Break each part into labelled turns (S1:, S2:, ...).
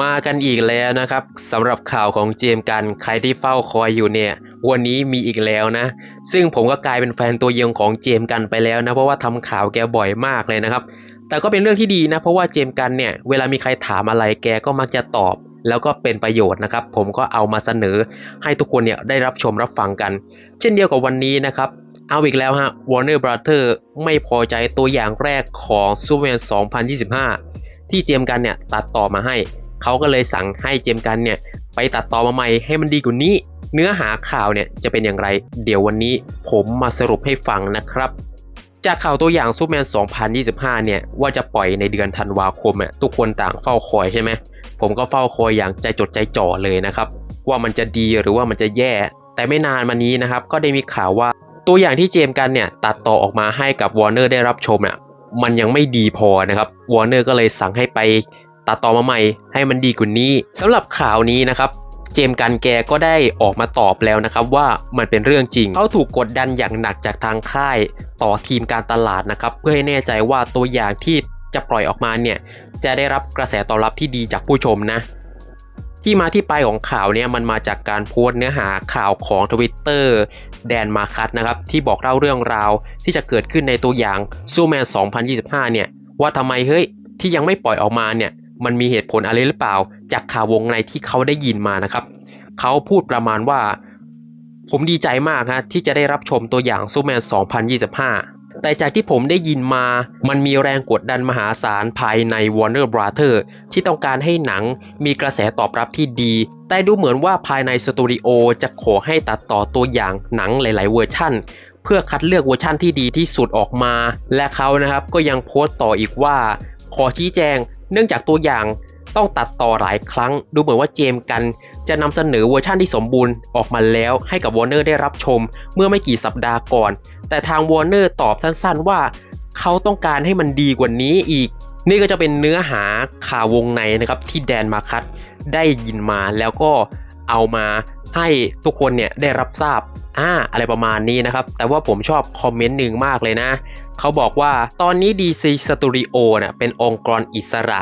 S1: มากันอีกแล้วนะครับสำหรับข่าวของเจมส์กันใครที่เฝ้าคอยอยู่เนี่ย วันนี้มีอีกแล้วนะ ซึ่งผมก็กลายเป็นแฟนตัวยงของเจมส์กันไปแล้วนะ เพราะว่าทำข่าวแกบ่อยมากเลยนะครับ แต่ก็เป็นเรื่องที่ดีนะ เพราะว่าเจมส์กันเนี่ย เวลามีใครถามอะไรแกก็มักจะตอบ แล้วก็เป็นประโยชน์นะครับ ผมก็เอามาเสนอ ให้ทุกคนเนี่ยได้รับชมรับฟังกัน เช่นเดียวกับวันนี้นะครับเอาอีกแล้วฮะ Warner Brother ไม่พอใจตัวอย่างแรกของ Superman 2025 ที่เจมส์กันเนี่ยตัดต่อมาให้ เขาก็เลยสั่งให้เจมกันเนี่ยไปตัดต่อมาใหม่ให้มันดีกว่านี้ เนื้อหาข่าวเนี่ยจะเป็นอย่างไร เดี๋ยววันนี้ผมมาสรุปให้ฟังนะครับ จากข่าวตัวอย่างซูเปอร์แมน 2025 เนี่ยว่าจะปล่อยในเดือนธันวาคมอะทุกคนต่างเฝ้าคอยใช่ไหมผมก็เฝ้าคอยอย่างใจจดใจจ่อเลยนะครับว่ามันจะดีหรือว่ามันจะแย่ แต่ไม่นานมานี้นะครับก็ได้มีข่าวว่าตัวอย่างที่เจมกันเนี่ยตัดต่อออกมาให้กับวอร์เนอร์ได้รับชมเนี่ยมันยังไม่ดีพอนะครับวอร์เนอร์ก็เลยสั่งให้ไป ตัดต่อมาใหม่ให้มันดีกว่านี้สำหรับข่าวนี้นะครับเจมส์กันแกก็ได้ออกมาตอบแล้วนะครับว่ามันเป็นเรื่องจริง เขาถูกกดดันอย่างหนักจากทางค่ายต่อทีมการตลาดนะครับ เพื่อให้แน่ใจว่าตัวอย่างที่จะปล่อยออกมาเนี่ย จะได้รับกระแสตอบรับที่ดีจากผู้ชมนะ ที่มาที่ไปของข่าวเนี่ยมันมาจากการโพสต์เนื้อหาข่าวของ Twitter แดนมาคัสนะครับที่บอกเล่าเรื่องราวที่จะเกิดขึ้นในตัวอย่างซูแมน2025 เนี่ยว่าทำไมเฮ้ยที่ยังไม่ปล่อยออกมาเนี่ย มันมีเหตุผลอะไรหรือเปล่า จากข่าววงในที่เขาได้ยินมานะครับ เขาพูดประมาณว่า ผมดีใจมากนะที่จะได้รับชมตัวอย่างซูแมน 2025 แต่จากที่ผมได้ยินมา มันมีแรงกดดันมหาศาลภายใน Warner Brother ที่ต้องการให้หนังมีกระแสตอบรับที่ดี แต่ดูเหมือนว่าภายในสตูดิโอจะขอให้ตัดต่อตัวอย่างหนังหลาย ๆ เวอร์ชั่นเพื่อคัดเลือกเวอร์ชั่นที่ดีที่สุดออกมา และเขานะครับก็ยังโพสต์ต่ออีกว่า ขอชี้แจง เนื่องจากตัวอย่างต้องตัดต่อหลายครั้ง ดูเหมือนว่าเจมส์กัน จะนำเสนอเวอร์ชั่นที่สมบูรณ์ออกมาแล้วให้กับวอร์เนอร์ได้รับชมเมื่อไม่กี่สัปดาห์ก่อน แต่ทางวอร์เนอร์ตอบสั้นๆว่า เขาต้องการให้มันดีกว่านี้อีก นี่ก็จะเป็นเนื้อหาข่าววงในนะครับที่แดนมาคัตได้ยินมาแล้วก็ เอามาให้ทุกคนเนี่ยได้รับทราบอ่าอะไรประมาณนี้นะครับ แต่ว่าผมชอบคอมเมนต์หนึ่งมากเลยนะ เขาบอกว่าตอนนี้ DC Studio เนี่ยเป็นองค์กรอิสระ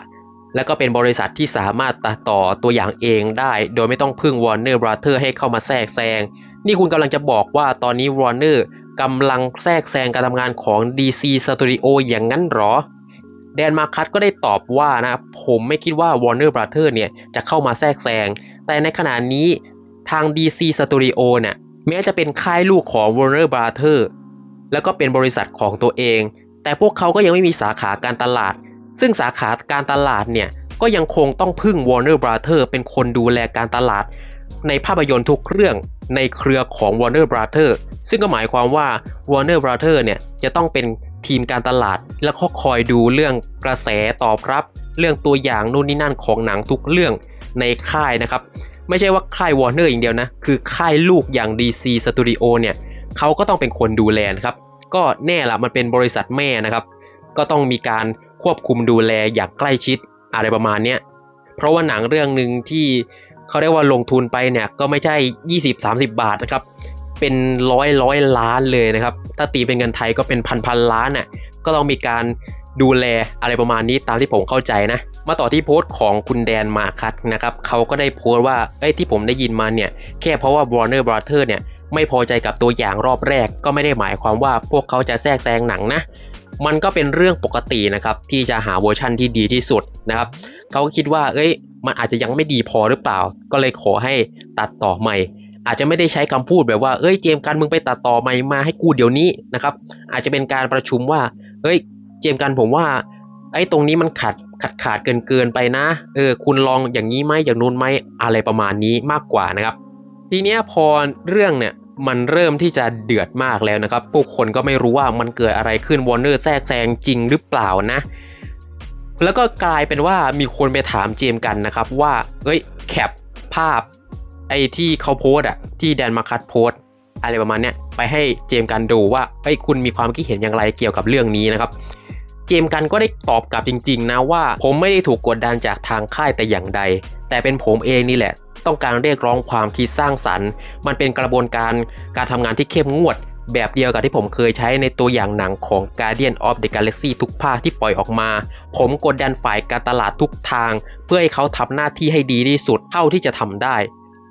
S1: และก็เป็นบริษัทที่สามารถตัดต่อตัวอย่างเองได้ โดยไม่ต้องพึ่ง Warner Brother ให้เข้ามาแทรกแซง นี่คุณกำลังจะบอกว่าตอนนี้ Warner กำลังแทรกแซงการทำงานของ DC Studio อย่างนั้นหรอแดนมาคัตก็ได้ตอบว่านะผมไม่คิดว่า Warner Brother เนี่ยจะเข้ามาแทรกแซง แต่ในขณะนี้ทาง DC Studio เนี่ยแม้จะเป็นค่ายลูกของ Warner Brother แล้วก็เป็นบริษัทของตัวเอง แต่พวกเขาก็ยังไม่มีสาขาการตลาด ซึ่งสาขาการตลาดเนี่ยก็ยังคงต้องพึ่ง Warner Brother เป็นคนดูแลการตลาด ในภาพยนตร์ทุกเรื่องในเครือของ Warner Brother ซึ่งก็หมายความว่า Warner Brother เนี่ยจะต้องเป็นทีมการตลาด แล้วก็คอยดูเรื่องกระแสตอบรับ เรื่องตัวอย่างนู่นนี่นั่นของหนังทุกเรื่อง ในค่ายนะครับ ไม่ใช่ว่าค่าย Warner อย่างเดียวนะ คือค่ายลูกอย่าง DC Studio เนี่ยเขาก็ต้องเป็นคนดูแลนะครับ ก็แน่ละมันเป็นบริษัทแม่นะครับ ก็ต้องมีการควบคุมดูแลอย่างใกล้ชิดอะไรประมาณเนี้ยเพราะว่าหนังเรื่องหนึ่งที่เขาเรียกว่าลงทุนไปเนี่ยก็ไม่ใช่ 20-30 บาทนะครับ เป็นร้อยร้อยล้านเลยนะครับ ถ้าตีเป็นเงินไทยก็เป็นพันพันล้านน่ะก็ต้องมีการ ดูแลอะไรประมาณนี้ตามที่ผมเข้าใจนะ มาต่อที่โพสต์ของคุณแดนมาคัตนะครับเขาก็ได้โพสต์ว่าเอ้ยที่ผมได้ยินมาเนี่ย แค่เพราะว่า Warner Brother เนี่ยไม่พอใจกับตัวอย่างรอบแรก ก็ไม่ได้หมายความว่าพวกเขาจะแทรกแซงหนังนะ มันก็เป็นเรื่องปกตินะครับที่จะหาเวอร์ชั่นที่ดีที่สุดนะครับเขาก็คิดว่าเอ้ย มันอาจจะยังไม่ดีพอหรือเปล่า ก็เลยขอให้ตัดต่อใหม่ อาจจะไม่ได้ใช้คำพูดแบบว่าเอ้ยเจมส์กันมึงไปตัดต่อใหม่มาให้กูเดี๋ยวนี้นะครับอาจจะเป็นการประชุมว่าเอ้ย เจมส์กันผมว่า ไอ้ตรงนี้มันขัดขัดขาดเกินเกินไปนะ เออ คุณลองอย่างนี้ไหมอย่างนู้นไหมอะไรประมาณนี้มากกว่านะครับ ทีเนี้ยพอเรื่องเนี่ยมันเริ่มที่จะเดือดมากแล้วนะครับ ผู้คนก็ไม่รู้ว่ามันเกิดอะไรขึ้นวอร์เนอร์แทรกแซงจริงหรือเปล่านะ แล้วก็กลายเป็นว่ามีคนไปถามเจมส์กันนะครับว่า เอ้ย แคปภาพไอ้ที่เขาโพสต์อะที่แดนมาคัตโพสต์อะไรประมาณเนี้ยไปให้เจมส์กันดูว่าเอ้ยคุณมีความคิดเห็นอย่างไรเกี่ยวกับเรื่องนี้นะครับ เจมส์กันก็ได้ตอบกลับจริง ๆ นะว่า ผมไม่ได้ถูกกดดันจากทางค่ายแต่อย่างใด แต่เป็นผมเองนี่แหละ ต้องการเรียกร้องความคิดสร้างสรรค์ มันเป็นกระบวนการการทำงานที่เข้มงวด แบบเดียวกับที่ผมเคยใช้ในตัวอย่างหนังของ Guardian of the Galaxy ทุกภาคที่ปล่อยออกมา ผมกดดันฝ่ายการตลาดทุกทาง เพื่อให้เขาทำหน้าที่ให้ดีที่สุดเท่าที่จะทำได้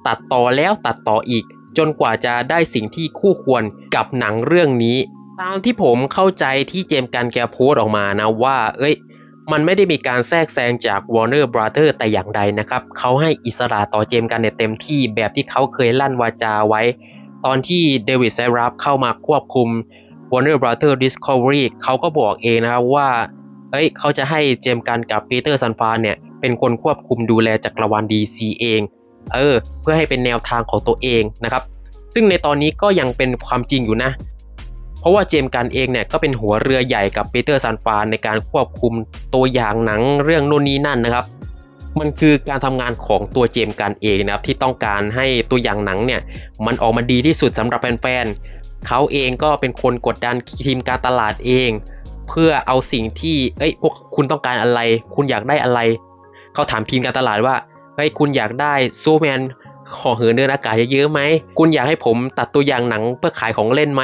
S1: ตัดต่อแล้วตัดต่ออีก จนกว่าจะได้สิ่งที่คู่ควรกับหนังเรื่องนี้ ตามที่ผมเข้าใจที่เจมส์กันแกโพสต์ออกมานะว่า เอ้ย มันไม่ได้มีการแทรกแซงจาก Warner Brother แต่อย่างใดนะครับ เขาให้อิสระต่อเจมส์กันเนี่ยเต็มที่แบบที่เขาเคยลั่นวาจาไว้ ตอนที่เดวิดไซรัฟเข้ามาควบคุม Warner Brother Discovery เขาก็บอกเองนะครับว่า เอ้ย เขาจะให้เจมส์กันกับปีเตอร์ซันฟานเนี่ย เป็นคนควบคุมดูแลจักรวาล DC เอง เออ เพื่อให้เป็นแนวทางของตัวเองนะครับ ซึ่งในตอนนี้ก็ยังเป็นความจริงอยู่นะ เพราะว่าเจมกันเองเนี่ยก็เป็นหัวเรือใหญ่กับปีเตอร์ซันฟานในการควบคุมตัวอย่างหนังเรื่องโน่นนี้นั่นนะครับ มันคือการทำงานของตัวเจมกันเองนะครับที่ต้องการให้ตัวอย่างหนังเนี่ยมันออกมาดีที่สุดสำหรับแฟนๆเขาเองก็เป็นคนกดดันทีมการตลาดเอง เพื่อเอาสิ่งที่เอ้ยพวกคุณต้องการอะไร คุณอยากได้อะไรเขาถามทีมการตลาดว่าเฮ้ยคุณอยากได้ซูแมนห่อเหินเดินอากาศเยอะๆไหม คุณอยากให้ผมตัดตัวอย่างหนังเพื่อขายของเล่นไหม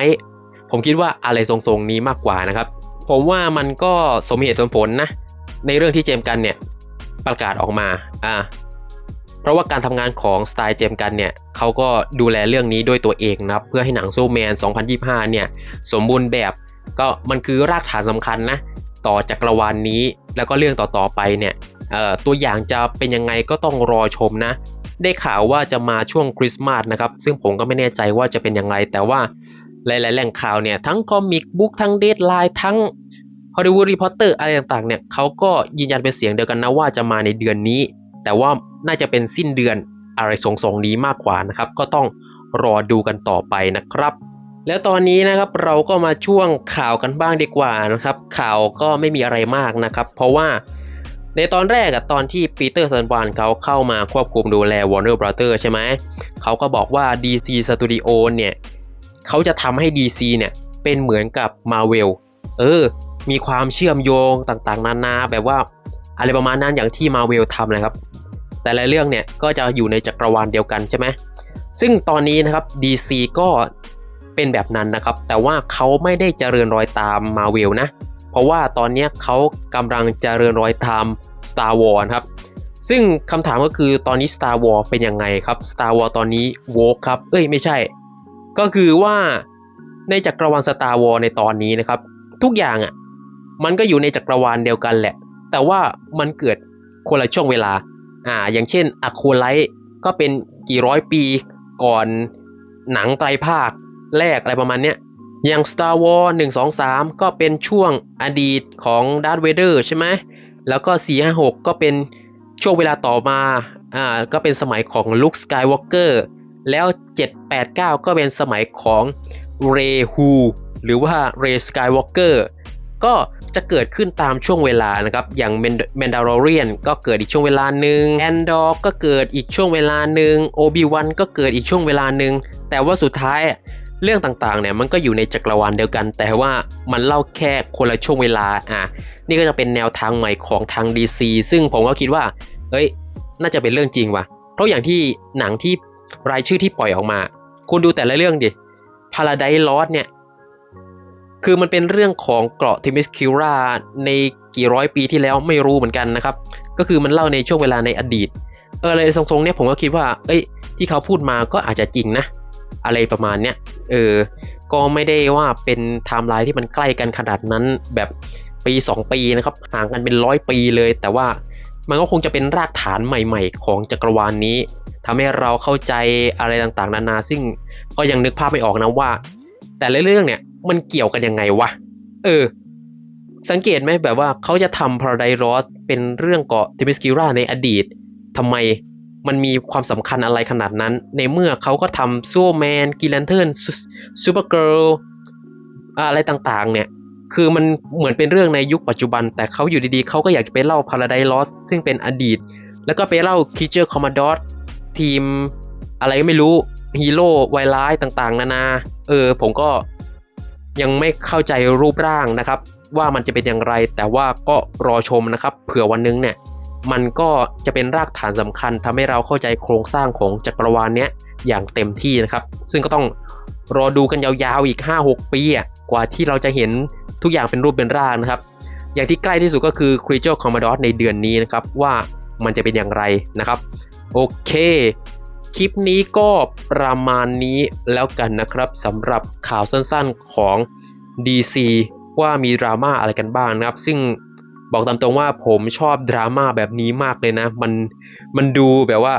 S1: ผมคิดว่าอะไรทรงๆนี้มากกว่านะครับ ผมว่ามันก็สมเหตุสมผลนะ ในเรื่องที่เจมส์กันเนี่ยประกาศออกมาอ่าเพราะว่าการทำงานของสไตล์เจมส์กันเนี่ยเขาก็ดูแลเรื่องนี้ด้วยตัวเองนะครับ เพื่อให้หนังซูแมน 2025 เนี่ย สมบูรณ์แบบก็มันคือรากฐานสำคัญนะ ต่อจักรวาลนนี้แล้วก็เรื่องต่อๆไปเนี่ยตัวอย่างจะเป็นยังไงก็ต้องรอชมนะ ได้ข่าวว่าจะมาช่วงคริสต์มาสนะครับ ซึ่งผมก็ไม่แน่ใจว่าจะเป็นยังไง แต่ว่า หลาย ๆ แหล่งข่าวเนี่ยทั้งคอมิกบุ๊กทั้งเดทไลน์ทั้งฮอลลีวูดรีพอร์เตอร์อะไรต่าง ๆ เนี่ยเขาก็ยืนยันเป็นเสียงเดียวกันนะว่าจะมาในเดือนนี้ แต่ว่าน่าจะเป็นสิ้นเดือนอะไรทรงๆนี้มากกว่านะครับ ก็ต้องรอดูกันต่อไปนะครับ แล้วตอนนี้นะครับเราก็มาช่วงข่าวกันบ้างดีกว่านะครับ ข่าวก็ไม่มีอะไรมากนะครับ เพราะว่าในตอนแรกอะตอนที่ปีเตอร์ซันวานเขาเข้ามาควบคุมดูแล Warner Brother ใช่ไหมเขาก็บอกว่า DC Studio เนี่ย เขาจะทำให้ DC เนี่ยเป็นเหมือนกับ Marvel เออ มีความเชื่อมโยงต่างๆ นานาแบบว่าอะไรประมาณนั้นอย่างที่ Marvel ทำเลยครับ แต่ละเรื่องเนี่ยก็จะอยู่ในจักรวาลเดียวกันใช่ไหมซึ่งตอนนี้นะครับ DC ก็เป็นแบบนั้นนะครับ แต่ว่าเขาไม่ได้เจริญรอยตาม Marvel นะ เพราะว่าตอนนี้เขากำลังเจริญรอยตาม Star Wars ครับซึ่งคำถามก็คือตอนนี้ Star Wars เป็นยังไงครับ Star Wars ตอนนี้โวครับ เอ้ยไม่ใช่ ก็คือว่าในจักรวาล Star Wars ในตอนนี้นะครับ ทุกอย่างอะมันก็อยู่ในจักรวาลเดียวกันแหละ แต่ว่ามันเกิดคนละช่วงเวลาอ่าอย่างเช่นอะโคไลท์ก็เป็นกี่ร้อยปีก่อนหนังไตรภาคแรกอะไรประมาณเนี้ยอย่าง Star Wars 1 2 3 ก็เป็นช่วงอดีตของ Darth Vader ใช่ไหม แล้วก็ 4 5 6 ก็เป็นช่วงเวลาต่อมา อ่า ก็เป็นสมัยของ Luke Skywalker แล้ว 7 8 9 ก็เป็นสมัยของ Rey Hu หรือว่า Rey Skywalker ก็จะเกิดขึ้นตามช่วงเวลานะครับ อย่าง Mandalorian ก็เกิดอีกช่วงเวลาหนึ่ง Andor ก็เกิดอีกช่วงเวลาหนึ่ง Obi-Wan ก็เกิดอีกช่วงเวลาหนึ่งแต่ว่าสุดท้ายเรื่องต่างๆเนี่ยมันก็อยู่ในจักรวาลเดียวกัน แต่ว่ามันเล่าแค่คนละช่วงเวลาอะนี่ก็จะเป็นแนวทางใหม่ของทาง DC ซึ่งผมก็คิดว่าเอ้ย น่าจะเป็นเรื่องจริงว่ะเพราะอย่างที่หนังที่ รายชื่อที่ปล่อยออกมา คุณดูแต่ละเรื่องดิ Paradise Lost เนี่ย คือมันเป็นเรื่องของเกราะทิมิสคิราในกี่ร้อยปีที่แล้วไม่รู้เหมือนกันนะครับ ก็คือมันเล่าในช่วงเวลาในอดีต เอออะไรทรงๆเนี่ยผมก็คิดว่า เอ้ย ที่เขาพูดมาก็อาจจะจริงนะ อะไรประมาณเนี้ย เออ ก็ไม่ได้ว่าเป็นไทม์ไลน์ที่มันใกล้กันขนาดนั้นแบบปี 2 ปีนะครับ ห่างกันเป็นร้อยปีเลย แต่ว่า มันก็คงจะเป็นรากฐานใหม่ๆ ของจักรวาลนนี้ทำให้เราเข้าใจอะไรต่างๆ นานา ซึ่งก็ยังนึกภาพไม่ออกนะว่า แต่ละเรื่องเนี่ยมันเกี่ยวกันยังไงวะ เออ สังเกตไหมแบบว่าเขาจะทำ Paradise Lost เป็นเรื่องเกาะทิมิสกิราในอดีตทำไมมันมีความสำคัญอะไรขนาดนั้น ในเมื่อเขาก็ทำซูแมนกีแลนเทิร์นซูเปอร์เกิร์ลอะไรต่างๆ เนี่ย คือมันเหมือนเป็นเรื่องในยุคปัจจุบัน แต่เขาอยู่ดีๆเขาก็อยากจะไปเล่า Paradise Lost ซึ่งเป็นอดีต แล้วก็ไปเล่า Creature Commodore ทีมอะไรก็ไม่รู้ฮีโร่ไวร้ายต่างๆ นานา เออ ผมก็ยังไม่เข้าใจรูปร่างนะครับ ว่ามันจะเป็นอย่างไร แต่ว่าก็รอชมนะครับ เผื่อวันนึงเนี่ย มันก็จะเป็นรากฐานสำคัญทำให้เราเข้าใจโครงสร้างของจักรวาลเนี้ยอย่างเต็มที่นะครับ ซึ่งก็ต้องรอดูกันยาวๆอีก 5-6 ปีอะ กว่าที่เราจะเห็นทุกอย่างเป็นรูปเป็นร่างนะครับ อย่างที่ใกล้ที่สุดก็คือ Creature Commodore ในเดือนนี้นะครับ ว่ามันจะเป็นอย่างไรนะครับ โอเค คลิปนี้ก็ประมาณนี้แล้วกันนะครับสำหรับข่าวสั้นๆของ DC ว่ามีดราม่าอะไรกันบ้างนะครับ ซึ่งบอกตามตรงว่าผมชอบดราม่าแบบนี้มากเลยนะ มันมันดูแบบว่า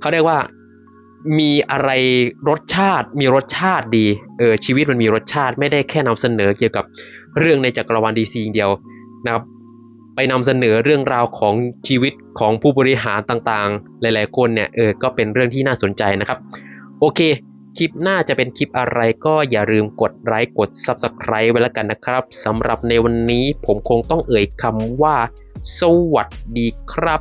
S1: เขาเรียกว่า มีอะไรรสชาติ มีรสชาติดีเออชีวิตมันมีรสชาติไม่ได้แค่นำเสนอเกี่ยวกับเรื่องในจักรวาลดีซีอย่างเดียวนะครับไปนำเสนอเรื่องราวของชีวิตของผู้บริหารต่างๆ หลายๆคนเนี่ยเออก็เป็นเรื่องที่น่าสนใจนะครับ โอเค คลิปหน้าจะเป็นคลิปอะไรก็อย่าลืมกดไลค์กด Subscribe ไว้แล้วกันนะครับสำหรับในวันนี้ผมคงต้องเอ่ยคำว่า สวัสดีครับ